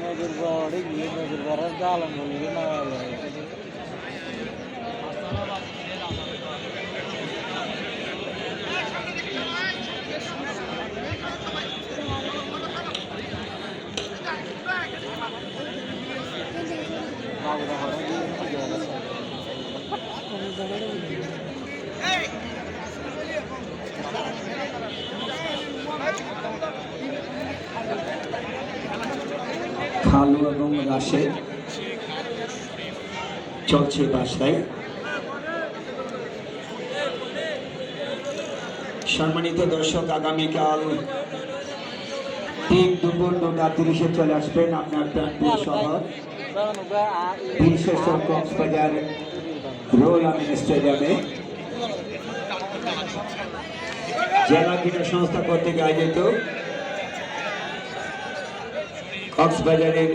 নজর বড় গিয়ে নজর বড়ার দালান বলিয়ে না বাবুরা হওয়ার খালু এবং রাশেদ চলছে বাসায়। সম্মানিত দর্শক, আগামীকাল তিন দুপুর দুটা তিরিশে চলে আসবেন আপনার প্রাণপ্রিয় শহর। বিশেষর কক্সবাজার রোল আমিন স্টেডিয়ামে। জেলা ক্রীড়া সংস্থা কর্তৃক আয়োজিত কক্সবাজারের